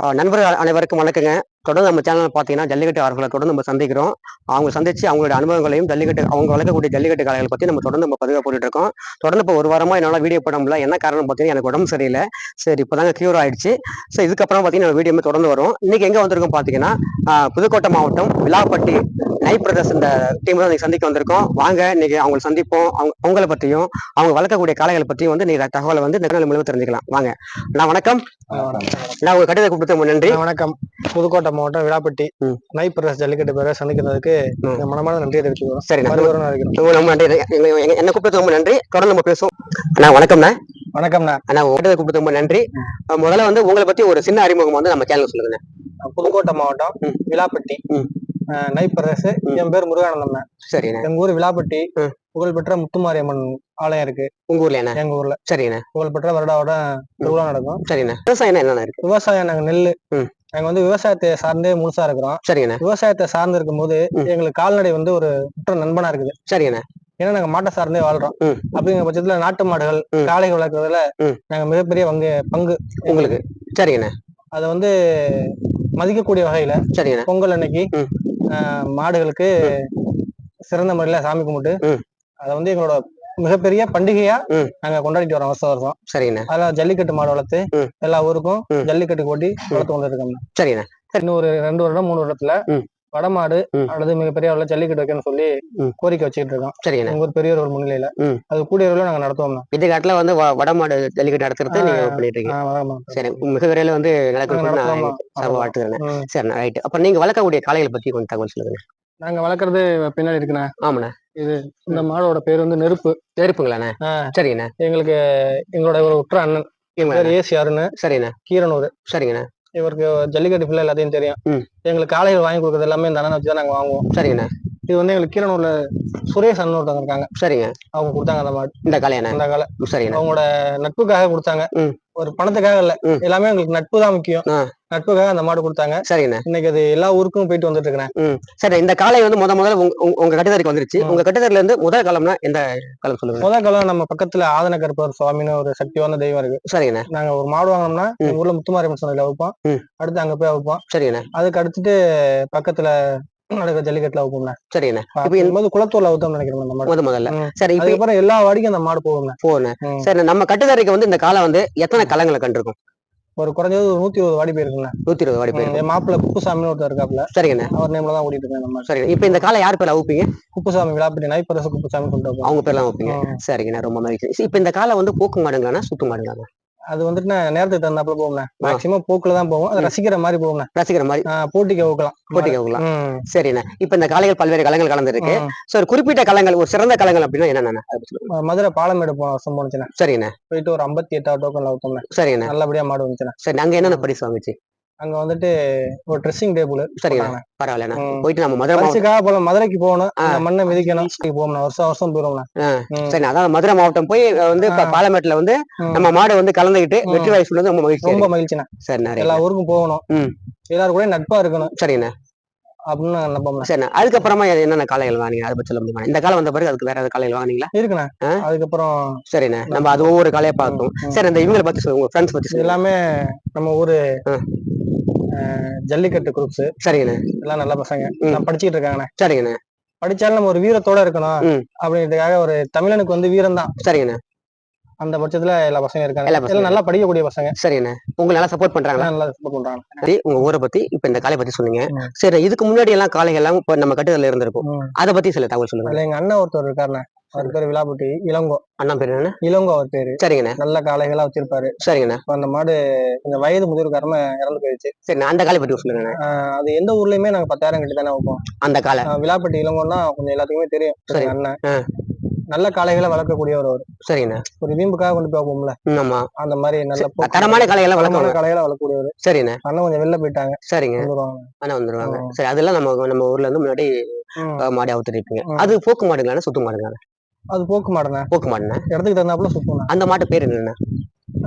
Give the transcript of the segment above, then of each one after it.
நண்பர்கள் அனைவருக்கும் வணக்கங்க. தொடர்ந்து நம்ம சேனல் பார்த்தீங்கன்னா ஜல்லிக்கட்டு ஆர்வலை தொடர்ந்து நம்ம சந்திக்கிறோம். அவங்க சந்திச்சு அவங்களோட அனுபவங்களையும் ஜல்லிக்கட்டு அவங்க வளர்க்கக்கூடிய ஜல்லிக்கட்டு கலைகளை பற்றி நம்ம தொடர்ந்து நம்ம பதிவாக போட்டுட்டு இருக்கோம். தொடர்ந்து இப்போ ஒரு வாரமா என்னால் வீடியோ போட முடியல. என்ன காரணம் பார்த்தீங்கன்னா எனக்கு உடம்பு சரியில்லை. சரி இப்போதாங்க கியூர் ஆயிடுச்சு. ஸோ இதுக்கப்புறம் பார்த்தீங்கன்னா வீடியோ தொடர்ந்து வரும். இன்னைக்கு எங்கே வந்திருக்கோம் பார்த்தீங்கன்னா புதுக்கோட்டை மாவட்டம் விலாப்பட்டி நை பிரதர்ஸ் இந்த டீம் தான் சந்திக்க வந்திருக்கோம். வாங்க இன்னைக்கு அவங்களை சந்திப்போம். அவங்க அவங்கள பற்றியும் அவங்க வளர்க்கக்கூடிய காளைகளை பற்றியும் வந்து நீங்க தகவலை வந்து நிகழ்ச்சி மூலமா தெரிஞ்சுக்கலாம். வாங்க. நான் வணக்கம். நான் உங்க கடிதத்தை கொடுத்து நன்றி. வணக்கம். புதுக்கோட்டை மாவட்டம் விழாப்பட்டி. நைட் பிரதேச ஜல்லிக்கட்டு பேரை சந்திக்கிறதுக்கு மனமான நன்றியை தெரிவிச்சுக்கிறோம். நினைக்கிறோம் ரொம்ப நன்றி. என்ன கூப்பிட்டு ரொம்ப நன்றி. தொடர்ந்து நம்ம பேசுவோம். அண்ணா வணக்கம்ண்ணா. வணக்கம்ண்ணா. அண்ணா உங்கள்கிட்ட கூப்பிட்டு ரொம்ப நன்றி. முதல்ல வந்து உங்களை பத்தி ஒரு சின்ன அறிமுகம் வந்து நம்ம சேனல் சொல்லுங்க புதுக்கோட்டை மாவட்டம். விழாப்பட்டி. ம். என் பேர் முருகானந்தம்ண்ணா சரிண்ணே. எங்க ஊர் விழாப்பட்டி. புகழ்பெற்ற முத்துமாரியம்மன் ஆலயம் இருக்கு. உங்க ஊர்ல என்ன? எங்க ஊர்ல. சரிண்ணே. புகழ்பெற்ற வருடாவோட திருவிழா நடக்கும். சரிண்ணே. விவசாயம் என்னென்ன இருக்கு? விவசாயம் நாங்க நெல்லு. ம். நாங்க வந்து விவசாயத்தை சார்ந்தே முழுசா இருக்கிறோம். சரிண்ணே. விவசாயத்தை சார்ந்து இருக்கும்போது. எங்களுக்கு கால்நடை வந்து ஒரு உற்ற நண்பனா இருக்குது. சரிண்ணே. ஏன்னா நாங்க மாட்டை சார்ந்தே வாழ்றோம். அப்படிங்கிற பட்சத்துல நாட்டு மாடுகள். காளைகள் வளர்க்கறதுல. நாங்க மிகப்பெரிய பங்கு பங்கு. உங்களுக்கு. சரிண்ணே. அதை வந்து மதிக்கக்கூடிய வகையில சரிண்ணே. பொங்கல் அன்னைக்கு மாடுகளுக்கு சிறந்த முறையில சாமி கும்பிட்டு. அதை வந்து எங்களோட மிகப்பெரிய பண்டிகையா. நாங்க கொண்டாடிட்டு வரோம் வருஷம் வருஷம் சரிண்ணே அதெல்லாம் ஜல்லிக்கட்டு மாடு வளர்த்து. எல்லா ஊருக்கும். ஜல்லிக்கட்டு போட்டி வளர்த்து கொண்டு இருக்கோம் சரிண்ணே இன்னும் ஒரு ரெண்டு வருடம் மூணு வருடத்துல. வடமாடு. அல்லது மிகப்பெரிய அளவுல ஜல்லிக்கட்டு வைக்கணும்னு சொல்லி. கோரிக்கை வச்சுக்கிட்டு இருக்கோம் சரிண்ணே எங்க ஒரு பெரியவர் ஒரு முன்னிலையில. அது கூடிய அளவுல நாங்க நடத்துவோம் விஜயகாட்டில் வந்து வடமாடு ஜல்லிக்கட்டு நடத்துறது நீங்க பண்ணிட்டு இருக்கீங்க சரி மிக விரைவில் வந்து நடக்கணும்னு நான் சர்வ வாழ்த்துக்கிறேன் சரிண்ணா ரைட் அப்புறம் நீங்க வளர்க்கக்கூடிய காளைகளை பத்தி கொஞ்சம் தகவல் சொல்லுங்க நாங்க வளர்க்கறது பின்னாடி இருக்குண்ணே. ஆமாண்ணே. இந்த மாடோட பேர் வந்து நெருப்பு. நெருப்புங்களாண்ணே. ஆ, சரிண்ணே எங்களுக்கு எங்களோட ஒரு உற்ற அண்ணன். ஏசி அருண் சரிண்ணே. கீரனூர். சரிங்கண்ணே. இவருக்கு ஜல்லிக்கட்டு பிள்ளை எல்லாத்தையும் தெரியும். எங்களுக்கு காளைகள் வாங்கி கொடுக்கறது எல்லாமே இந்த அண்ணனை வச்சு தான் நாங்க வாங்குவோம். சரிங்கண்ணே. இது வந்து எங்களுக்கு கீரனூர்ல சுரேஷ் அண்ணன் ஒருத்தவங்க இருக்காங்க. சரிங்க. அவங்க கொடுத்தாங்க அந்த மாடு. இந்த காளையாண்ணே அந்த காலை சரிங்கண்ணே அவங்களோட நட்புக்காக கொடுத்தாங்க. ஒரு பணத்துக்காக இல்ல. எல்லாமே எங்களுக்கு நட்பு தான் முக்கியம். நட்புக்காக அந்த மாடு கொடுத்தாங்க. சரிங்கண்ணே இன்னைக்கு அது எல்லா ஊருக்கும் போயிட்டு வந்துட்டு இருக்கிறேன் ம். சரி இந்த காளை வந்து முத முதல்ல உங்க- கட்டுத்தரைக்கு வந்துருச்சு. உங்க கட்டுத்தரையில இருந்து முதல் காலம்னா எந்த காலம் சொல்லுங்க? முதல் காலம் நம்ம பக்கத்துல ஆதன கருப்பர் சுவாமின்னு ஒரு சக்திவான தெய்வம் இருக்கு. சரிங்கண்ணே. நாங்க ஒரு மாடு வாங்கினோம்னா. எங்க ஊர்ல முத்துமாரியம்மன் சந்தையில வைப்போம். அடுத்து அங்க போய் வைப்போம். சரிங்கண்ணே. அதுக்கு அடுத்துட்டு பக்கத்துல ஜல்லிக்கட்டுல வைப்போம்ண்ணே சரிங்கண்ணே. இப்போ இந்த போது குளத்தூர்ல வைத்தோம்னு நினைக்கிறேன் முத முதல்ல. சரி இப்போ எல்லா வாடிக்கும் அந்த மாடு போகுங்க. போன ம். சரி நம்ம கட்டுத்தரைக்கு வந்து இந்த காலை வந்து எத்தனை களங்களை கண்டிருக்கும்? ஒரு குறைஞ்சது நூத்தி இருபது வாடி போயிருக்குங்க. நூத்தி இருபது வாடி போயிருக்கும். என் மாப்பிள்ள குப்புசாமின்னு ஒருத்தர் இருக்காப்ல சரிங்கண்ணே. அவர் நேம்ல தான் ஓடிட்டு இருக்கேன் நம்ம சரி இப்போ இந்த காலை யார் பேர்ல அவுப்பீங்க? குப்புசாமி விழாப்பட்டி நைப்பரசு குப்புசாமி வைப்போம். அவங்க பேர்லாம் வைப்பீங்க ம். சரிங்கண்ணே ரொம்ப மகிழ்ச்சி இப்போ இந்த காலை வந்து போக்கு மாடுங்களாண்ணா சுத்து மாடுங்களாண்ணா? அது வந்துட்டு நான் நேரத்துக்கு தகுந்தாப்புல போகும்ண்ணே ஆ. மேக்சிமம் போக்குல தான் போகும் அதை. ரசிக்கிற மாதிரி போகும்ண்ணே ரசிக்கிற மாதிரி. போட்டிக்கு வைக்கலாம் போட்டிக்கு வைக்கலாம் ம். சரிண்ணே. இப்போ இந்த காலைகள் பல்வேறு களங்கள் கலந்துருக்கு. ஸோ ஒரு குறிப்பிட்ட களங்கள் ஒரு சிறந்த களங்கள் அப்படின்னா என்னென்ன. மதுரை பாலமேடு போன வருஷம் போனுச்சுண்ணே சரிங்கண்ணே போயிட்டு ஒரு ஐம்பத்தி எட்டாவது டோக்கன்ல வைத்தோம்ண்ணே சரிங்கண்ணே நல்லபடியா மாடு வந்துச்சுண்ணே. சரி அங்க என்னென்ன பரிசு வாங்குச்சு? அங்க வந்துட்டு ஒரு ட்ரெஸ்ஸிங் டேபிள் சரிங்கண்ணே பரவாயில்லண்ணா ம். போயிட்டு நம்ம மதுரை மாவட்டம் பரிசுக்காக போல மதுரைக்கு போகணும். அந்த மண்ணை மிதிக்கணும். போகணும். வருஷம் வருஷம். ம். சரி அதாவது மதுரை மாவட்டம் போய் வந்து. பாலமேட்டுல வந்து. நம்ம மாடு வந்து கலந்துக்கிட்டு. வெற்றி வாய்ப்பு சொன்னது ரொம்ப மகிழ்ச்சி ரொம்ப மகிழ்ச்சிண்ணே. சரி நிறைய எல்லா ஊருக்கும் போகணும். எல்லாரும் கூட நட்பா இருக்கணும். சரிண்ணே. அப்படின்னு நம்புறேன் சரிண்ணே. அதுக்கப்புறமா என்னென்ன காலைகள் வாங்கினீங்க அதை பத்தி சொல்ல முடியுமா? இந்த காலம் வந்த பிறகு அதுக்கு வேற ஏதாவது காலைகள் வாங்கினீங்களா? இருக்குண்ணே? அதுக்கப்புறம் சரிண்ணே. நம்ம அது ஒவ்வொரு காலையை பார்த்தோம். சரி இந்த இவங்களை பத்தி சொல்லுங்க. உங்க ஃப்ரெண்ட்ஸ் பத்தி எல்லாமே நம்ம ஊரு ஜல்லிக்கட்டு குரூப்ஸ் சரிங்கண்ணே. எல்லாம் நல்ல பசங்க. நான் படிச்சுட்டு இருக்காங்கண்ணே. சரிங்கண்ணே. படிச்சாலும் நம்ம ஒரு வீரத்தோட இருக்கணும். அப்படின்றதுக்காக ஒரு தமிழனுக்கு வந்து வீரம் தான் சரிங்கண்ணே. அந்த பட்சத்துல எல்லா பசங்க இருக்காங்க. நல்லா படிக்கக்கூடிய பசங்க. சரிண்ணே உங்களை நல்லா சப்போர்ட் பண்றாங்களா? எல்லாம் நல்லா சப்போர்ட் பண்றாங்க. சரி உங்க ஊரை பத்தி இப்ப இந்த காலை பத்தி சொன்னீங்க. சரி இதுக்கு முன்னாடி எல்லாம் காலைகள் எல்லாம் இப்ப நம்ம கட்டுதல இருந்திருக்கும். அதை பத்தி சில தகவல் சொல்லுங்க. எங்க அண்ணன் ஒருத்தர் இருக்காருண்ணே. அவர் பேர் விழாப்பட்டி இளங்கோ. அண்ணா பேர் என்ன இளங்கோ அவர் பேரு. சரிங்கண்ணே. நல்ல காளைகளா வச்சிருப்பாரு. சரிங்கண்ணே. இப்ப அந்த மாடு கொஞ்சம் வயது முதிர்வு காரணமா இறந்து போயிடுச்சு. சரி அந்த காலை பத்தி சொல்லுங்கண்ணே. ஆஹ் அது எந்த ஊர்லயுமே நாங்க பத்தாயிரம் கட்டி தானே வைப்போம். அந்த காலை விழாப்பட்டி இளங்கோன்னா கொஞ்சம் எல்லாத்துக்குமே தெரியும். சரி. அண்ணன். நல்ல காளைகளை வளர்க்கக்கூடியவர் அவர். சரிங்கண்ணே. ஒரு வீம்புக்காக கொண்டு போய் வைப்போம்ல. ஆமா. அந்த மாதிரி நல்ல தரமான தரமான வளர்க்கணும் காளைகளை வளர்க்கக்கூடியவர். சரிண்ணே. அண்ணன் கொஞ்சம் வெளில போயிட்டாங்க. சரிங்க. அண்ணா வந்துருவாங்க. சரி அதெல்லாம் நம்ம நம்ம ஊர்ல இருந்து முன்னாடி மாடி அவுத்துருப்பீங்க ம். அது போக்கு மாடுங்களா சுத்து மாடுங்களா அது போக்கு மாடுண்ணே. போக்கு மாடுண்ணே? இடத்துக்கு தகுந்தாப்புல சுத்தம் அந்த மாட்டு பேர் என்னண்ணே?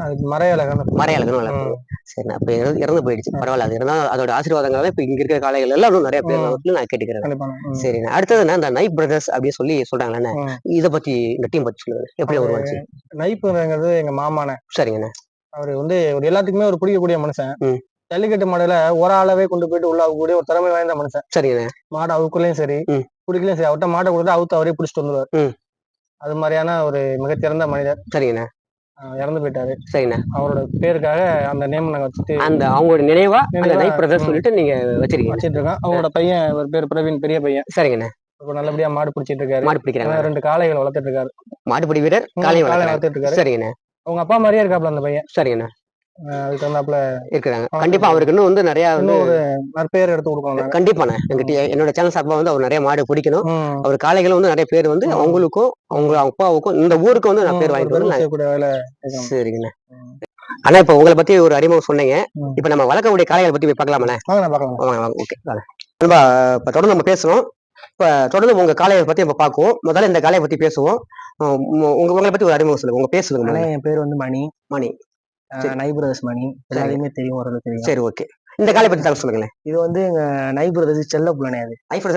அதுக்கு மறையழகான மறையாளகன்னு வளர்க்குறோம் சரிண்ணே அப்ப இறந்து இறந்து போயிடுச்சு. பரவாயில்ல அது இருந்தா அதோட ஆசீர்வாதங்களால இப்ப இங்க இருக்கிற காலைகள் எல்லாம் இன்னும் நிறைய பேர். வந்து நான் கேட்டுக்கிறேன். சரிண்ணே அடுத்ததுண்ணே இந்த நைட் பிரதர்ஸ் அப்படின்னு சொல்லி சொல்றாங்களே. இதை பத்தி இந்த டீம் பத்தி சொல்லுங்க. எப்படி உருவாச்சு? நைப்புங்கிறது எங்க மாமானே சரிங்கண்ணே. அவர் வந்து ஒரு எல்லாத்துக்குமே ஒரு பிடிக்கக்கூடிய மனுஷன். ஜல்லிக்கட்டு மாடுல ஒரு ஆளவே கொண்டு போயிட்டு உள்ள அவுக்கக்கூடிய ஒரு திறமை வாய்ந்த மனுஷன். சரிங்கண்ணே. மாடு அவுக்குலயும் சரி ம். குடிக்கலையும் சரி அவர்கிட்ட மாட்டை கொடுத்து அவுத்து அவரே பிடிச்சிட்டு வந்துருவார். ம். அது மாதிரியான ஒரு மிகச்சிறந்த மனிதர். சரிங்கண்ணே. இறந்து போயிட்டாரு. சரிண்ணே அவரோட பேருக்காக அந்த நேம் நாங்க வச்சுட்டு அந்த அவங்களோட நினைவா? அந்த ம். சொல்லிட்டு நீங்க வச்சிருக்கீங்க. வச்சிட்டு இருக்கோம். அவங்களோட பையன் ஒரு பேர் பிரவீன் பெரிய பையன். சரிங்கண்ணே. இப்ப நல்லபடியா மாடு பிடிச்சிட்டு இருக்காரு. மாடு பிடிக்கிறாங்க. ரெண்டு காளைகள் வளர்த்துட்டு இருக்காரு. மாடுபிடி வீரர் காளை வளர்த்துட்டு இருக்காரு. சரிங்கண்ணே. அவங்க அப்பா மாதிரியே இருக்காப்ல அந்த பையன். சரிங்கண்ணே. அதுக்கு இருக்கிறாங்க கண்டிப்பா அவருக்கு இன்னும் வந்து நிறைய நற்பெயர் எடுத்து கொடுக்கணும் நாங்க. கண்டிப்பாண்ணே எங்கிட்ட என்னோட சேனல் சார்பா வந்து அவர் நிறைய மாடு பிடிக்கணும். அவர் காளைகளும் வந்து நிறைய பேர் வந்து. அவங்களுக்கும் அவங்க அப்பாவுக்கும் இந்த ஊருக்கு வந்து நான் பேர் வாங்கிட்டு செய்யணும். சரிங்கண்ணே. அண்ணா இப்ப உங்களை பத்தி ஒரு அறிமுகம் சொன்னீங்க. இப்ப நம்ம வளர்க்கக்கூடிய காளைகளை பத்தி போய் பார்க்கலாமாண்ணே ஓகே நண்பா இப்ப தொடர்ந்து நம்ம பேசுறோம் இப்ப தொடர்ந்து உங்க காளையை பத்தி நம்ம பார்க்குவோம் முதல்ல இந்த காளையை பத்தி பேசுவோம் உங்க உங்களை பத்தி ஒரு அறிமுகம் சொல்லுங்க உங்க பேர் சொல்லுங்க. என் பேர் வந்து மணி மணி சரி. நை பிரதர்ஸ் மணி எல்லாரையுமே தெரியும் ஓரளவு தெரியும். சரி ஓகே. இந்த காளையை பத்தி தகவல் சொல்லுங்களேன். இது வந்து எங்க நை பிரதர்ஸ் செல்ல புள்ளனே அது.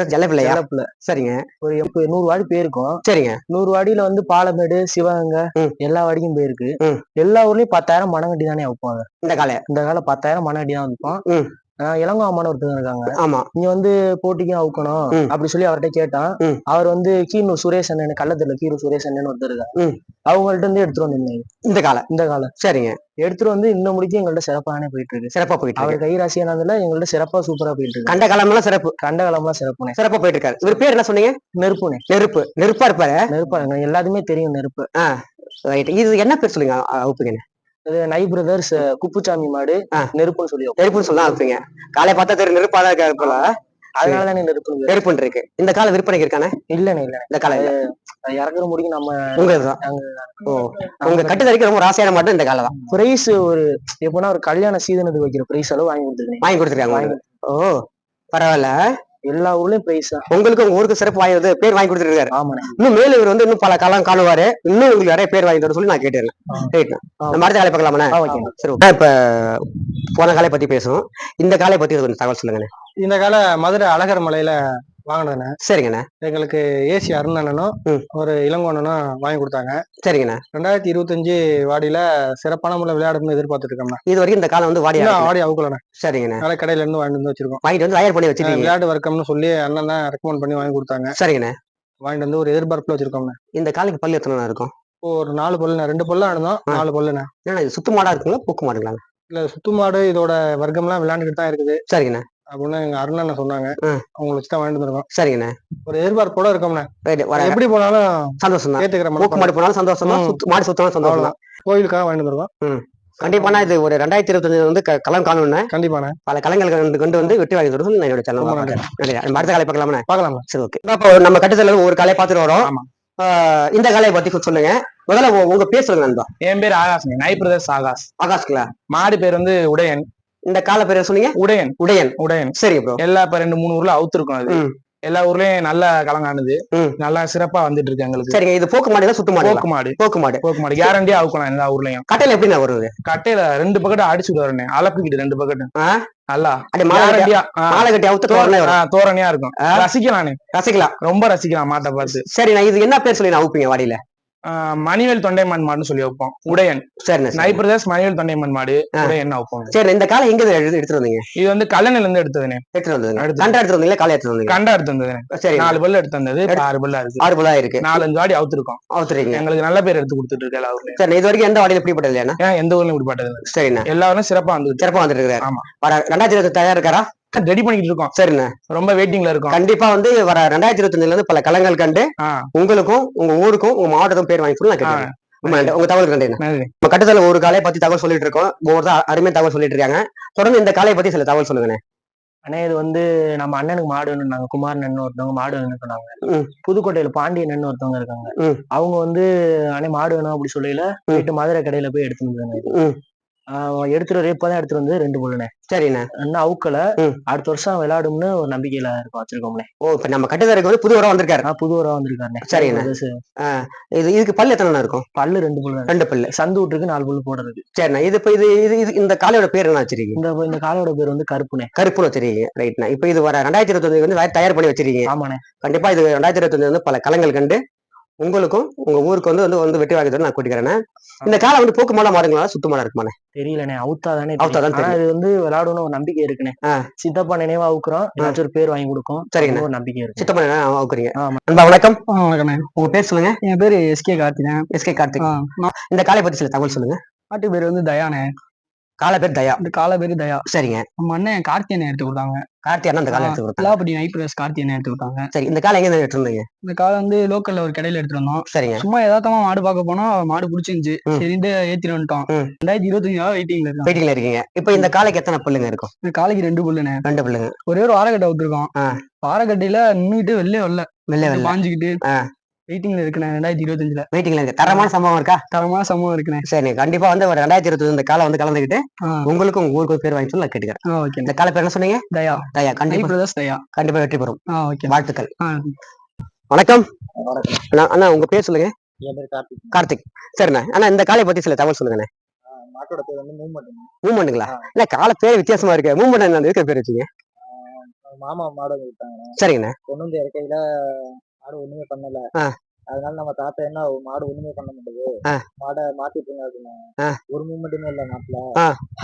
ஜல்ல பிள்ளையா? செல்ல புள்ள. சரிங்க. ஒரு எப்ப நூறு வாடி போயிருக்கோம். சரிங்க. நூறு வாடியில வந்து பாலமேடு சிவகங்கை. எல்லா வாடிக்கும் போயிருக்கு. எல்லா ஊர்லயும் பத்தாயிரம் மனங்கட்டி தானே வைப்பாங்க. இந்த காளைய இந்த காலம் பத்தாயிரம் மனங்கட்டி தான் வைப்போம். ம். ஆஹ் இளங்கோ அம்மான ஒருத்தர் இருக்காங்க. ஆமா. நீங்க வந்து போட்டிக்கும் அவுக்கணும். அப்படி சொல்லி அவர்கிட்ட கேட்டான். அவர் வந்து கீரனூர் சுரேஷ் அண்ணன் கள்ளத்துல கீரூர் சுரேஷ் அண்ணன் ஒருத்தர் இருக்காரு. ம். அவங்கள்ட்ட இருந்து எடுத்துட்டு வந்திருந்தாங்க இந்த காலை. இந்த காலம் சரிங்க. எடுத்துட்டு வந்து இன்னும் முடிக்கும் எங்கள்ட்ட சிறப்பானே போயிட்டு இருக்கு சிறப்பா போயிட்டு அவர் கை ராசியானதுல எங்கள்ட்ட சிறப்பா சூப்பரா போயிட்டு இருக்கு கண்ட காலம்லாம் சிறப்பு. கண்ட காலம்லாம் சிறப்புனே சிறப்பா போயிட்டு இருக்காரு இவர் பேர் என்ன சொன்னீங்க? நெருப்புனே நெருப்பு. நெருப்பா இருப்பாரு? நெருப்பா எங்க எல்லாத்துக்குமே தெரியும் நெருப்பு. ரைட் இது என்ன பேர் சொல்லுங்க? அவுப்புங்க நை பிரதர்ஸ் குப்புச்சாமி மாடு. நெருப்புன்னு சொல்லி. நெருப்புன்னு சொல்லலாம் அவுப்பீங்க காலை பார்த்தா தெரியும் நெருப்பா தான் இருக்காரு போல. அதனாலதானே நெருப்பு நெருப்புன்னு இருக்கு. இந்த காலை விற்பனைக்கு இருக்கானே? இல்லனே இல்ல இந்த காலை. இறக்குற முடிக்கும் நம்ம உங்களுக்கு தான். ஓ உங்க கட்டுத்தறிக்கு ரொம்ப ராசியான மாட்டும் இந்த காலை தான் பிரைஸ் ஒரு எப்படின்னா ஒரு கல்யாண சீதனத்துக்கு வைக்கிற பிரைஸ் அளவு வாங்கி கொடுத்துருக்கேன். வாங்கி கொடுத்துருக்காங்க. ஓ பரவாயில்ல. எல்லா ஊர்லயும் பிரைஸ் தான் உங்களுக்கு உங்க ஊருக்கு சிறப்பு வாங்கி பேர் வாங்கி கொடுத்துருக்காரு. ஆமாண்ணே இன்னும் மேலும் இவர் வந்து இன்னும் பல காலம் காணுவாரு. இன்னும் உங்களுக்கு நிறைய பேர் வாங்கி தர சொல்லி நான் கேட்டேன். ரைட். நம்ம அடுத்த காலை பார்க்கலாமா. சரி. இப்ப போன காலை பத்தி பேசுவோம். இந்த காலை பத்தி கொஞ்சம் தகவல் சொல்லுங்கண்ணே. இந்த கால மதுரை அழகர் மலையில வாங்கினேண்ணே சரிங்கண்ணே. எங்களுக்கு ஏசி அருணனும். ஒரு இளங்கோண்ணனும் வாங்கி கொடுத்தாங்க. சரிங்கண்ணே. ரெண்டாயிரத்தி இருபத்தஞ்சு வாடியில சிறப்பான முறையில் விளையாடணும்னு எதிர்பார்த்துட்டு இருக்கோம்ண்ணா இது வரைக்கும் இந்த காலம் வந்து இருக்கு. வாடி அவுக்கலண்ணே. சரிங்கண்ணே. நல்ல கடையில இருந்து வாங்கிட்டு வந்து வச்சிருக்கோம். வாங்கிட்டு வந்து தயார் பண்ணி வச்சிருக்கீங்க விளையாட்டு வர்க்கம்னு சொல்லி அண்ணன் தான் ரெக்கமெண்ட் பண்ணி வாங்கி கொடுத்தாங்க. சரிங்கண்ணே. வாங்கிட்டு வந்து ஒரு எதிர்பார்ப்புல வச்சிருக்கோம்ண்ணே. இந்த காலுக்கு பல்லு எத்தனை இருக்கும்? ஒரு நாலு பல்லுண்ணே. ரெண்டு பல்லு ஆனதும். நாலு பல்லுண்ணே. ஏன்னா இது சுத்து மாடா இருக்குங்களா? பூக்கு மாடுங்களா? இல்ல சுத்து மாடு இதோட வர்க்கம்லாம் விளையாண்டுக்கிட்டு தான் இருக்குது. சரிங்கண்ணே. அப்படின்னு எங்க அருணன் சொன்னாங்க. அவங்கள வச்சு தான் வாங்கிட்டு வந்திருக்கோம். சரிங்கண்ணே. ஒரு எதிர்பார்ப்போட இருக்கோம்ண்ணே. எப்படி போனாலும் சந்தோஷம் தான் மாதிரி மாடு போனாலும் சந்தோஷம் தான் மாடு சுத்தணும் சந்தோஷம் தான் கோயிலுக்காக வாங்கிட்டு வந்திருக்கோம். கண்டிப்பானா இது ஒரு ரெண்டாயிரத்தி இருபத்தஞ்சு வந்து க- களம் காணும்னு கண்டிப்பாண்ணே. பல கலங்கள் கண்டு வந்து வெற்றி வாங்கி நான் என்னோட. சேனல் நம்ம அடுத்த காலை பார்க்கலாமா பார்க்கலாம்ண்ணே. சரி ஓகே இப்போ நம்ம கட்டத்துல ஒரு காலையை பார்த்துட்டு வரோம். இந்த காலையை பத்தி சொல்லுங்க. முதல்ல உங்க பேர் சொல்லுங்க நண்பா. என் பேர் ஆகாஷ் நை பிரதர்ஸ் ஆகாஷ் ஆகாஷ்களா மாடு பேர் வந்து உடையன். இந்த கால பேர் சொன்னீங்க? உடையன். உடையன். உடையன். சரி ப்ரோ எல்லா இப்ப ரெண்டு மூணு ஊர்ல அவுத்திருக்கும் அது. எல்லா ஊர்லயும் நல்ல கலங்கானுது. நல்லா சிறப்பா வந்துட்டு இருக்கு எங்களுக்கு. சரிங்க இது போக்கு மாடு சுத்து மாடு போக்கு மாடு. போக்கு மாடு. போக்கு மாடு. கேரண்டியா அவுக்கலாம் எல்லா ஊர்லயும். கட்டையில எப்படி நான் வருது? கட்டையில ரெண்டு பக்கெட் அடிச்சுட்டு வரேன் அளப்புக்கிட்டு ரெண்டு பக்கெட்? நல்லா. தோரணையா இருக்கும்? ரசிக்கலாம் ரசிக்கலாம். ரொம்ப ரசிக்கலாம் மாட்டை பார்த்து. சரி நான் இது என்ன பேர் சொல்லி நான் அவுப்பீங்க வாடியில? மணிவேல் தொண்டைமான் மாடுன்னு சொல்லி வைப்போம். உடையன். நை சரி. பிரதர்ஸ் மணிவேல் தொண்டைமான் மாடு. உடையன் வைப்போம். சரி இந்த காலை எங்க எடுத்து எடுத்துட்டு வந்தீங்க? இது வந்து கல்லணையில இருந்து எடுத்ததுனே எடுத்துட்டு வந்தீங்க எடுத்து- கண்டா எடுத்துட்டு வந்தீங்களா? காலை எடுத்துட்டு வந்தீங்க கண்டா எடுத்து வந்ததுனே சரி நாலு பல்லு எடுத்து வந்தது ஆறு பல்லா இருக்கு. ஆறு பல்லா இருக்கு. நாலஞ்சு வாடி அவுத்திருக்கோம். அவுத்துறீங்க எங்களுக்கு நல்ல பேர் எடுத்து கொடுத்துட்டு இருக்கு எல்லா ஊர்லயும் சரி இது வரைக்கும் எந்த வாடியில இப்படிப்பட்டது இல்லையா எந்த ஊர்லயும் இப்படி பட்டது இல்ல. சரிண்ணே. எல்லா ஊர்லயும் சிறப்பா வந்துட்டு சிறப்பா வந்துட்டு இருக்காரு. ஆமா. ரெண்டாயிரத்தி இருபத்தி தயார் இருக்காரா? ரெடி பண்ணிட்டு இருக்கோம். சரிண்ணே. ரொம்ப வெயிட்டிங்ல இருக்கோம். கண்டிப்பா வந்து வர ரெண்டாயிரத்தி இருபத்தஞ்சுல இருந்து பல களங்கள் கண்டு உங்களுக்கும் உங்க ஊருக்கும் உங்க மாவட்டத்துக்கும் பேர் வாங்கி நான். உங்க தகவல் நன்றி. நம்ம கட்டத்துல ஒரு காலையை பத்தி தகவல் சொல்லிட்டு இருக்கோம். ஒவ்வொருத்தர் அருமையா தகவல் சொல்லிட்டு இருக்காங்க. தொடர்ந்து இந்த காலையை பத்தி சில தகவல் சொல்லுங்கண்ணே. அண்ணே இது வந்து நம்ம அண்ணனுக்கு மாடு வேணும்னாங்க குமார் அண்ணன் ஒருத்தவங்க மாடு வேணும்னு சொன்னாங்க. புதுக்கோட்டையில பாண்டியன் ஒருத்தவங்க இருக்காங்க. அவங்க வந்து அண்ணே மாடு வேணும் அப்படி சொல்லையில போயிட்டு மதுரை கடையில போய். ஆஹ் எடுத்துட்டு வர இப்பதான் எடுத்துட்டு வந்து ரெண்டு புள்ளுனே சரிண்ணே. இன்னும் அவுக்கல. அடுத்த வருஷம் விளையாடும்னு ஒரு நம்பிக்கையில இருக்கோம் வச்சிருக்கோம்னே ஓ இப்ப நம்ம கட்டுத்தரைக்கு வந்து புது உரம் வந்திருக்காரு. புது உரம் வந்திருக்காருண்ணே. சரிண்ணே. இது இதுக்கு பல்லு எத்தனை இருக்கும்? பல்லு ரெண்டு புல்லு. ரெண்டு பல்லு. சந்து விட்டுருக்கு நாலு புல்லு போடுறது. சரிண்ணா. இது இப்ப இது இது இது இந்த காலையோட பேர் என்ன வச்சிருக்கீங்க? இந்த இந்த காலோட பேர் வந்து கருப்புனே கருப்புன்னு வச்சிருக்கீங்க. ரைட்ண்ணா இப்ப இது வர ரெண்டாயிரத்தி இருபத்தஞ்சு வந்து தயார் பண்ணி வச்சிருக்கீங்க. ஆமாண்ணே. கண்டிப்பா இது ரெண்டாயிரத்தி இருபத்தஞ்சு வந்து பல களங்கள் கண்டு உங்களுக்கும் உங்க ஊருக்கு வந்து வந்து வந்து வெற்றி வாங்கி நான் கூட்டிக்கிறேன். இந்த காலை வந்து போக்கு மாடா மாடுங்களா? சுத்து மாடா இருக்குமாண்ணே? தெரியலண்ணே அவுத்தா தானே அவுத்தாதான் ஆனா இது வந்து விளையாடணும் ஒரு நம்பிக்கை இருக்குண்ணே. சித்தப்பா நினைவா அவுக்குறோம். ஏதாச்சும் ஒரு பேர் வாங்கி கொடுக்கும். அப்படின்னு ஒரு நம்பிக்கை இருக்கு. சுத்தமா அவுக்குறீங்க. ஆமா. நண்பா வணக்கம். வணக்கண்ணே உங்க பேர் சொல்லுங்க. என் பேரு எஸ்கே கார்த்திகேயன் எஸ்கே கார்த்திக். இந்த காலை பத்தி சில தகவல் சொல்லுங்க. நாட்டு பேர் வந்து தயானே காலை பேர் தயா. இந்த கால பேரு தயா. சரிங்க. நம்ம அண்ணன் கார்த்தியனை எடுத்து கொடுத்தாங்க. கார்த்தி அண்ணா இந்த காலை எடுத்து கொடுத்தாங்க. நைட் பிரஸ் கார்த்தியனை எடுத்து கொடுத்தாங்க. சரி இந்த காலை எங்க இருந்து எடுத்து வந்தீங்க? இந்த காலை வந்து லோக்கல்ல ஒரு கடையில எடுத்துட்டு வந்தோம். சரிங்க. சும்மா யதார்த்தமா மாடு பார்க்க போனா மாடு பிடிச்சிருந்துச்சு. ம். சரின்ட்டு ஏத்திட்டு வந்துட்டோம். ரெண்டாயிரத்தி இருபத்தஞ்சு வெயிட்டிங்ல இருக்கோம் வெயிட்டிங்ல இருக்கீங்க. இப்போ இந்த காலைக்கு எத்தனை புல்லுங்க இருக்கும்? இந்த காலைக்கு ரெண்டு புல்லுண்ணே. ரெண்டு புல்லுங்க. ஒரே ஒரு வாரக்கட்டை விட்டுருக்கோம். வாரக்கட்டையில நின்னுட்டு வெளில வரல. வெள்ளை பாஞ்சுக்கிட்டு. வெயிட்டிங்ல இருக்குண்ணே ரெண்டாயிரத்தி இருபத்தஞ்சுல. வெயிட்டிங்ல இருக்கு. தரமான சம்பவம் இருக்கா? தரமான சம்பவம் இருக்குண்ணே. சரி கண்டிப்பா வந்து ஒரு ரெண்டாயிரத்தி இருபத்தி இந்த காலை வந்து கலந்துக்கிட்டு. உங்களுக்கும் உங்க ஊருக்கு பேர் வாங்கி சொல்லி நான் கேட்டுக்கிறேன். ஓகே. இந்த காலை பேர் என்ன சொன்னீங்க? தயா. தயா கண்டிப்பா. தயா. கண்டிப்பா வெற்றி பெறும். ஓகே. வாழ்த்துக்கள். வணக்கம். அண்ணா, அண்ணா உங்க பேர் சொல்லுங்க. என் பேர் கார்த்திக். கார்த்திக். சரிண்ணா. அண்ணா இந்த காலை பத்தி சில தகவல் சொல்லுங்கண்ணே. மாட்டோட பேர் வந்து மூவ்மெண்ட் மூவ்மெண்ட்டுங்களா இல்ல காலை பேர் வித்தியாசமா இருக்கு. மூவ்மெண்ட் என்ன இருக்கிற பேர் வச்சீங்க? மாமா மாடு சரிங்கண்ணா. கொண்டு வந்து இறக்கையில மாடு ஒண்ணுமே பண்ணல. அதனால நம்ம தாத்தா என்ன மாடு ஒண்ணுமே பண்ண முடியாது. மாடை மாத்திட்டுங்க அப்படின்னா. ஒரு மூமெண்ட்டுமே இல்ல மாட்டுல.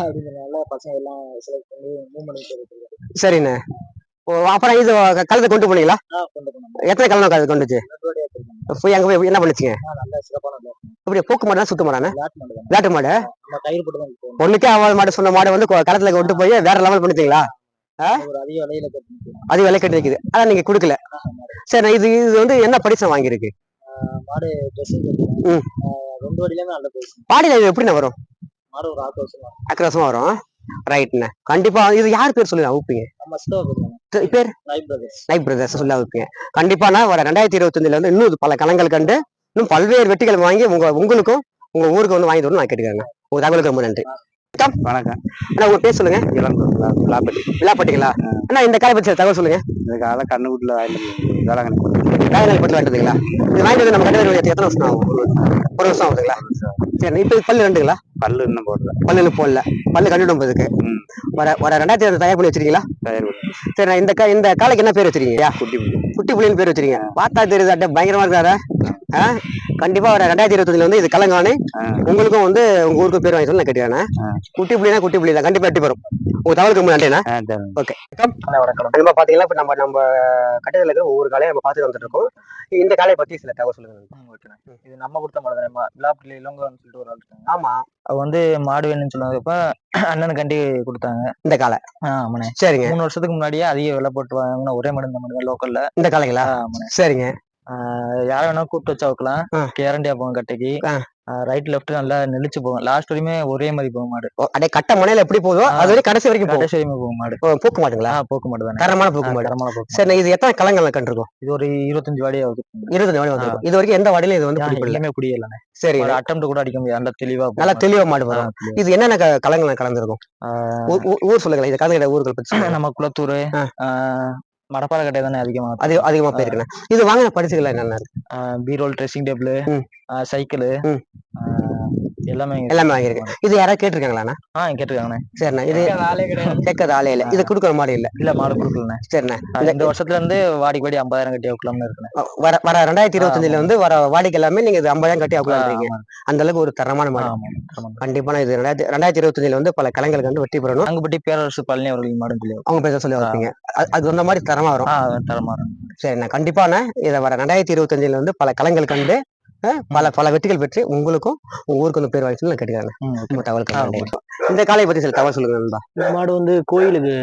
அப்படிங்கிறனால பசங்க எல்லாம் செலக்ட் பண்ணி மூமெண்ட் சரிண்ணே. அப்புறம் இது கலந்து கொண்டு போனீங்களா? எத்தனை கலந்து கலந்து கொண்டுச்சு போய் அங்க போய் என்ன பண்ணுச்சுங்க? இப்படி போக்கு மாடா சுத்து மாடாண்ணே? விளையாட்டு மாடு ஒண்ணுக்கே அவள் மாடு சொன்ன மாடு வந்து களத்துல கொண்டு போய் வேற லெவல் பண்ணிட்டீங்களா ஒரு அதிக விலையில கட்டி அது விலை கட்டி இருக்குது. ஆனா நீங்க கொடுக்கல. சரி இது இது வந்து என்ன பரிசம் வாங்கியிருக்கு? மாடு ம். ரெண்டு நல்ல பாடியில எப்படிண்ணே வரும்? மாடு ஒரு ஆறு வருஷம் அக்கரசமா வரும். ரைட்ண்ணே கண்டிப்பா இது யார் பேர் சொல்லி அவுப்பீங்க பேர் நைட் பிரதர்ஸ் சொல்லி அவுப்பீங்க கண்டிப்பாண்ணா வர ரெண்டாயிரத்தி இருபத்தஞ்சுல வந்து இன்னும் பல களங்கள் கண்டு இன்னும் பல்வேறு வெற்றிகள் வாங்கி உங்க உங்களுக்கும் உங்க ஊருக்கு வந்து வாங்கி தரணும் நான் கேட்டுக்கிறேன் உங்க தகவலுக்கு ரொம்ப நன்றி. வணக்கம் வணக்கம். அண்ணா உங்க பேர் சொல்லுங்க. விளாப்பட்டி விழாப்பட்டிங்களா? அண்ணா இந்த காலை பத்தி சில தகவல் சொல்லுங்க. இந்த காலை கண்ணுக்குட்டில வேளாங்கண்ணி வேலைநாள் பட்டு வாங்கிட்டதுங்களா இது வாங்கிட்டு வந்து நம்ம கண்டு எத்தனை வருஷம் ஆகும்? ஒரு வருஷம். ஆகுதுங்களா? சரி இப்போ பல்லு ரெண்டுங்களா? பல்லு இன்னும் போடல. பல்லு இன்னும் போடல. பல்லு கண்டுடும் போதுக்கு. வர வர ரெண்டாயிரத்தி இருபது தயார் பண்ணி வச்சிருக்கீங்களா? தயார் சரி நான் இந்த கா- இந்த காலைக்கு என்ன பேர் வச்சிருக்கீங்க? குட்டி புள்ளி. குட்டி புள்ளின்னு பேர் வச்சிருக்கீங்க. பார்த்தா தெரியுது அட்டை பயங்கரமா இருக்காரு. ஆ? கண்டிப்பா வர ரெண்டாயிரத்தி இருபத்தஞ்சுல வந்து இது கலங்கானு. உங்களுக்கும் வந்து உங்க ஊருக்கு பேர் வாங்கி சொல்லி ஆ. குட்டி புள்ளினா குட்டி புள்ளி தான். கண்டிப்பா வெட்டி பெறும். உங்க ரொம்ப நன்றிண்ணா. சரி வணக்கம். நம்ம பாத்தீங்கன்னா இப்ப நம்ம நம்ம கட்டத்தில் இருக்கிற ஒவ்வொரு காலையை நம்ம பார்த்துட்டு வந்துட்டு இருக்கோம். இந்த காலையை பத்தி சில தகவல் சொல்லுங்க இது நம்ம கொடுத்த மாடு தானே விழாப்பட்டில இளங்கன்னு சொல்லிட்டு ஒரு ஆள் இருக்காங்க. ஆமா. அவங்க வந்து மாடு வேணும்னு சொன்னதுப்ப அண்ணனுக்காண்டி கொடுத்தாங்க. இந்த காலை ஆமாண்ணே. சரிங்க. மூணு வருஷத்துக்கு முன்னாடியே அதிக விலை போட்டு வாங்கின ஒரே மாடு இந்த மாடு லோக்கல்ல இந்த காலைங்களா ஆமாண்ணே. சரிங்க. யார வேணா கூப்பிட்டு வச்சா வைக்கலாம். கேரண்டியா போகும் கட்டைக்கு. ரைட் லெஃப்ட் நல்லா நெளிச்சு போகும் லாஸ்ட் வரையுமே ஒரே மாதிரி போகும் மாடு. அப்படியே கட்ட முனையில எப்படி போதோ. அது வரைக்கும் கடைசி வரைக்கும் கடைசி வரையுமே போகும் மாடு. பூக்க மாட்டுங்களா ஆ போக்கு மாடு தானே. தரமான பூக்க மாடு. தரமான போக்கு சரி இது எத்தனை கலங்கள் கண்டிருக்கும் இது ஒரு இருபத்தஞ்சு வாடி ஆகுது. இருபது வாடி வந்திருக்கும். இது வரைக்கும் எந்த வாடியிலும் இது வந்து எங்கேயுமே குடியலண்ணே சரி. அட்டம் கூட அடிக்க முடியாது. நல்லா தெளிவா நல்லா. தெளிவா மாடு வரும். இது என்னென்ன கலங்கள் கலந்துருக்கும்? ஊர் சொல்லுங்களேன். இது கலந்துகிட்ட ஊர்கள் பத்தி. நம்ம குளத்தூர் ஆ. மடப்பாறை கட்டை தானே அதிகமா அதிக அதிகமா போயிருக்கேன் இது வாங்கின பரிசுகள் என்னென்ன? பீரோல் ட்ரெஸ்ஸிங் டேபிள். சைக்கிள். எல்லாமே எல்லாமே இது யாராவது கேட்டிருக்காங்களாண்ணா? ஆ கேட்டிருக்காங்கண்ணே. சரிண்ணா இது கேட்கறது ஆளே இல்ல. இது கொடுக்குற மாதிரி இல்ல. இல்ல மாடு கொடுக்கலண்ணே. சரிண்ணா இந்த வருஷத்துல இருந்து வாடிக்கு வாடி ஐம்பதாயிரம் கட்டி வைக்கலாம்னு இருக்குண்ணே. வர வர ரெண்டாயிரத்தி இருபத்தஞ்சுல வந்து வர வாடிக்கை எல்லாமே நீங்க இது ஐம்பதாயிரம் கட்டி ஆமா. அந்த அளவுக்கு ஒரு தரமான மாடு. கண்டிப்பா இது ரெண்டாயிரத்தி ரெண்டாயிரத்தி இருபத்தஞ்சுல வந்து பல கலங்கள் கண்டு வெற்றி பெறணும் நாங்கப்பட்டி பேரரசு பழனி அவர்களின் மாடுன்னு சொல்லி அவங்க பேச சொல்லி வைப்பீங்க அது- அந்த மாதிரி தரமா வரும். தரமா இருக்கும். சரிண்ணா கண்டிப்பாண்ணா இதை வர ரெண்டாயிரத்தி இருபத்தஞ்சுல வந்து பல களங்கள் கண்டு பல பல வெற்றிகள் பெற்று உங்களுக்கும் உங்க ஊருக்கு வந்து பேர் வாங்கி சொல்லி நான் கேட்டுக்கிறேன் நன்றி. இந்த காலையை பத்தி சில தகவல் சொல்லுங்க நண்பா. இந்த மாடு வந்து கோயிலுக்கு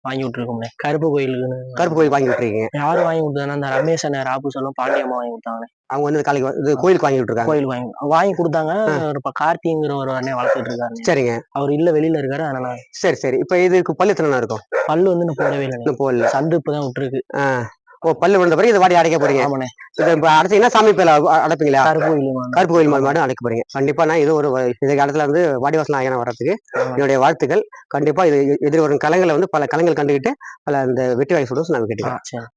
வாங்கி விட்டுருக்கோம்ண்ணே கருப்பு கோயிலுக்குன்னு. கருப்பு கோயில் வாங்கி விட்டுருக்கீங்க. யாரு வாங்கி கொடுத்தாங்கன்னா அந்த ரமேஷ் அண்ணன் ராபு சொல்லும் பாண்டியம்மா வாங்கி கொடுத்தாங்க அவங்க வந்து காலைக்கு இது கோயிலுக்கு வாங்கி விட்டுருக்காங்க. கோயிலுக்கு வாங்கி வாங்கி கொடுத்தாங்க. ஒரு இப்ப கார்த்திங்கிற ஒரு அண்ணன் வளர்த்துட்டு இருக்காரு. சரிங்க. அவர் இல்ல வெளியில இருக்காரு அதனால சரி சரி. இப்ப இதுக்கு பல்லு எத்தனை இருக்கும்? பல்லு வந்து இன்னும் போடவே இல்லை போடல. சந்து இப்பதான் விட்டுருக்கு. ஓ பல்லு விழுந்த பிறகு இது வாடி அடைக்க போறீங்க. ஆமாண்ணே. இது இப்ப அடைச்சீங்கன்னா சாமி பேல அடைப்பீங்களா? கருப்பு கோயில் கருப்பு கோயில் மாடு அடைக்க போறீங்க. கண்டிப்பா நான் இது ஒரு இந்த காலத்துல வந்து வாடிவாசல் ஆகியான வர்றதுக்கு என்னுடைய வாழ்த்துக்கள். கண்டிப்பா இது எதிர்வரும் கலங்களை வந்து பல கலங்கள் கண்டுகிட்டு பல இந்த வெற்றி வாங்கி சொல்லுவோம் நான் கேட்டுக்கிறேன்.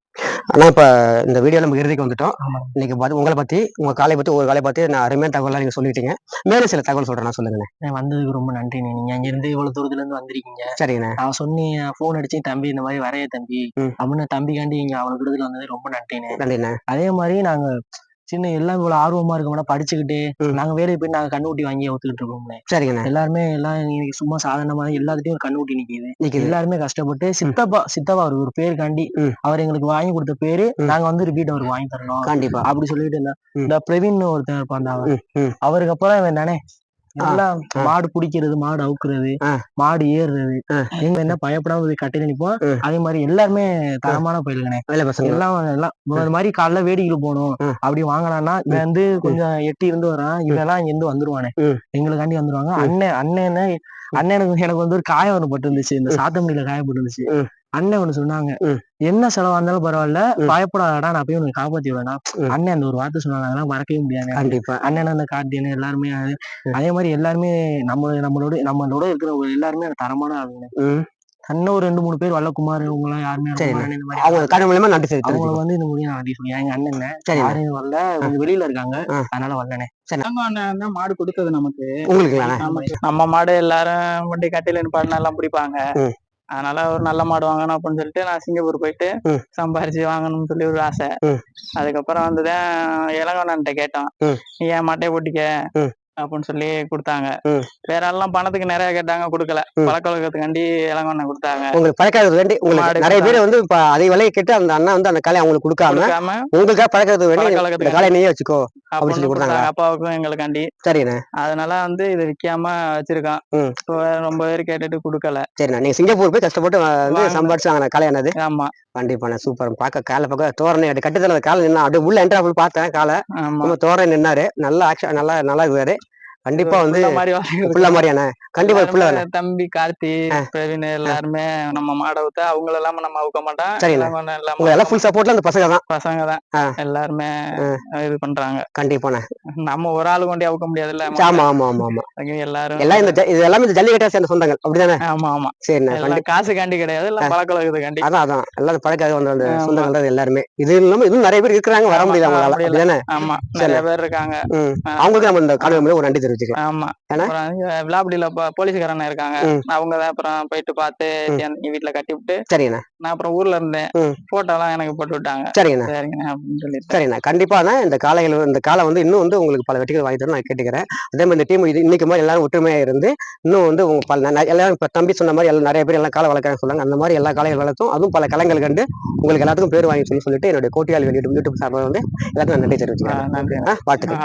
ஆனா இப்ப இந்த வீடியோ நம்ம இறுதிக்கு வந்துட்டோம். இன்னைக்கு பார்த்து உங்களை பத்தி உங்க காலை பத்தி ஒரு காலை பத்தி நான் அருமையான தகவலாம் நீங்க சொல்லிட்டீங்க. மேலும் சில தகவல் சொல்றேன் சொல்லுங்க வந்ததுக்கு ரொம்ப நன்றிண்ணே. நீங்க அங்க இருந்து இவ்வளவு தூரத்துல இருந்து வந்திருக்கீங்க. சரிங்கண்ணே. நான் சொன்னேன் போன் அடிச்சு தம்பி இந்த மாதிரி வரைய தம்பி. அப்படின்னு தம்பிக்காண்டி இங்க அவ்வளவு தூரத்துல வந்தது ரொம்ப நன்றிண்ணே. நன்றிண்ணே. அதே மாதிரி நாங்க சின்ன எல்லாம் இவ்வளவு ஆர்வமா இருக்க மாட்டோம் படிச்சுக்கிட்டு. நாங்க வேலைக்கு போய் நாங்க கண்ணுக்குட்டி வாங்கி ஒத்துக்கிட்டு இருக்கோம்னே சரிங்கண்ணே எல்லாருமே எல்லாம் இன்னைக்கு சும்மா சாதாரணமா எல்லாத்துட்டையும் ஒரு கண்ணுக்குட்டி நிக்குது எல்லாருமே கஷ்டப்பட்டு சித்தப்பா சித்தப்பா அவர் ஒரு பேருக்காண்டி ம். அவர் எங்களுக்கு வாங்கி கொடுத்த பேரு. நாங்க வந்து ரிப்பீட் அவருக்கு வாங்கி தரணும் கண்டிப்பா அப்படி சொல்லிட்டு. இந்த பிரவீன் ஒருத்தன் இருப்பான். அவருக்கு அப்புறம் இவன் எல்லாம். மாடு பிடிக்கிறது மாடு அவுக்குறது. மாடு ஏறுறது. எங்க என்ன பயப்படாம போய் கட்டையில நிப்போம். அதே மாதிரி எல்லாருமே தரமான பயிலுங்கண்ணே எல்லாம் எல்லாம் இந்த மாதிரி காலைல வேடிக்கைக்கு போகணும். அப்படி வாங்கினான்னா இவன் வந்து கொஞ்சம் எட்டி இருந்து வரான் இவெல்லாம் இங்க இருந்து வந்துருவானே. எங்களுக்காண்டி வந்துருவாங்க. அண்ணன் அண்ணன் அண்ணனுக்கு எனக்கு வந்து ஒரு காயம் ஒண்ணு பட்டு இருந்துச்சு இந்த சாத்தமணியில காயப்பட்டு இருந்துச்சு ம். அண்ணன் ஒண்ணு சொன்னாங்க. என்ன செலவா இருந்தாலும் பரவாயில்ல. பயப்படாதடா நான் போய் உனக்கு காப்பாத்தி விடனா. அண்ணன் அந்த ஒரு வார்த்தை சொன்னாங்க. அதெல்லாம் மறக்கவே முடியாது கண்டிப்பா. அண்ணன் அந்த கார்த்தியன் எல்லாருமே அது- அதே மாதிரி எல்லாருமே நம்ம நம்மளோட நம்மளோட இருக்கிற எல்லாருமே தரமான ஆளுங்க. ம். அண்ணன் ஒரு ரெண்டு மூணு பேர் வல்லகுமார் இவங்க எல்லாம் யாருமே அவங்க கடை மூலியமா நன்றி சரி அவங்கள வந்து இந்த முடியும் நான் சொல்லி எங்க அண்ணன் சரிண்ணே யாரும் வரல. கொஞ்சம் வெளியில இருக்காங்க. அதனால வரலனே அண்ணன் தான் மாடு கொடுத்தது நமக்கு. ஆமா. நம்ம மாடு எல்லாரும் வண்டி கட்டில நிப்பாட்டினா எல்லாம் பிடிப்பாங்க ம். அதனால ஒரு நல்ல மாடு வாங்கணும் அப்படின்னு சொல்லிட்டு நான் சிங்கப்பூர் போயிட்டு. சம்பாரிச்சு வாங்கணும்னு சொல்லி ஒரு ஆசை. அதுக்கப்புறம் வந்துதான் இளங்கண்ணன்ட்ட கேட்டோம். நீ என் மாட்டையை ஓட்டிக்க ம். அப்படின்னு சொல்லி கொடுத்தாங்க. வேற எல்லாம் பணத்துக்கு நிறைய கேட்டாங்க கொடுக்கல. ம். பழக்க வழக்கத்துக்காண்டி இளங்கண்ணன் கொடுத்தாங்க. உங்களுக்கு பழக்கிறது வேண்டி உங்களுக்கு நிறைய பேர் வந்து அதை விலையை கேட்டு அந்த அண்ணா வந்து அந்த காலை அவங்களுக்கு கொடுக்காம உங்களுக்காக பழக்கிறது வேண்டி காலை நீயே வச்சுக்கோ அப்படின்னு சொல்லி கொடுத்தாங்க. அப்பாவுக்கும் எங்களுக்காண்டி. சரிண்ணே. அதனால வந்து இதை விக்காம வச்சிருக்கான். ரொம்ப பேர் கேட்டுட்டு கொடுக்கல. சரிண்ணா. நீங்க சிங்கப்பூர் போய் கஷ்டப்பட்டு வந்து வாங்க. சம்பாரிச்சு வாங்கின காலை என்னது? ஆமா. கண்டிப்பாண்ணே சூப்பர் பார்க்க காலை பக்கம் தோரணை கட்டுதல காலை நின்னா அப்படியே உள்ள என்ட்ரா போய் பார்த்தேன் காலை. ரொம்ப தோரணை நின்னாரு. நல்லா ஆக்ஷன் நல்லா நல்லா இருக்காரு. கண்டிப்பா வந்து புள்ள மாதிரி வளர்க்கறது. புள்ள மாதிரியாண்ணே கண்டிப்பா புள்ள தம்பி கார்த்தி பிரவீன் எல்லாருமே நம்ம மாட வித்தா அவங்க இல்லாம நம்ம அவுக்க மாட்டோம். சரிண்ணே. எல்லாமே எல்லாமே எல்லாம் ஃபுல் சப்போர்ட்ல அந்த பசங்க தான். பசங்க தான். எல்லாருமே இது பண்றாங்க. கண்டிப்பாண்ணே நம்ம ஒரு ஆளு கொண்டு அவுக்க முடியாதுல்ல ஆமா ஆமா ஆமா ஆமா. அவங்க எல்லாரும் எல்லாம் இந்த இது எல்லாமே இந்த ஜல்லிக்கட்டை சேர்ந்த சொந்தங்கள். அப்படிதானே? ஆமா ஆமா. எல்லாம் கண்டிப்பா காசுக்காண்டி கிடையாது எல்லாம் பழக்க வழக்கத்துக்காண்டி அதான் அதான். எல்லாம் பழக்காக வந்த அந்த ஆமா. சொந்தங்கள் எல்லாருமே. இது இல்லாம இன்னும் நிறைய பேர் இருக்கிறாங்க வர ஆமா, முடியல அவங்களால. அப்படிதானே? ஆமா நிறைய பேர் இருக்காங்க. அவங்களுக்கு நம்ம இந்த காணொலி மூலம் ஒரு நன்றி தெரிவிச்சுக்கலாம் ஆமா? அப்புறம் விளாபடியில ப- போலீஸ்காரங்க இருக்காங்க. அவங்க தான் அப்புறம் போயிட்டு பார்த்து வீட்டுல கட்டி விட்டு சரிங்கண்ணா. நான் அப்புறம் ஊர்ல இருந்தேன். போட்டோ எல்லாம் எனக்கு போட்டு விட்டாங்க. சரிங்கண்ணா. சரிங்க அப்படின்னு சரிண்ணா கண்டிப்பாண்ணா இந்த காலைகள் இந்த காலை வந்து இன்னும் வந்து உங்களுக்கு பல வெற்றிகள் வாங்கி தரும் நான் கேட்டுக்கிறேன். அதே மாதிரி இந்த டீம் இது இன்னைக்கு மாதிரி எல்லாரும் ஒற்றுமையா இருந்து இன்னும் வந்து உங்க பல எல்லாரும் இப்ப தம்பி சொன்ன மாதிரி எல்லாம் நிறைய பேர் எல்லாம் காலை வளர்க்குறாங்க சொன்னாங்க அந்த மாதிரி எல்லா காலைகள் வளர்த்தும் அதுவும் பல களங்கள் கண்டு உங்களுக்கு எல்லாத்துக்கும் பேர் வாங்கி சொல்லி சொல்லிட்டு என்னுடைய கோட்டியால் வெளியிட்டு யூடியூப் சார்பாக வந்து எல்லாத்துக்கும் நான் நன்றி தெரிவிச்சுக்கிறேன். வாழ்த்துக்கள்.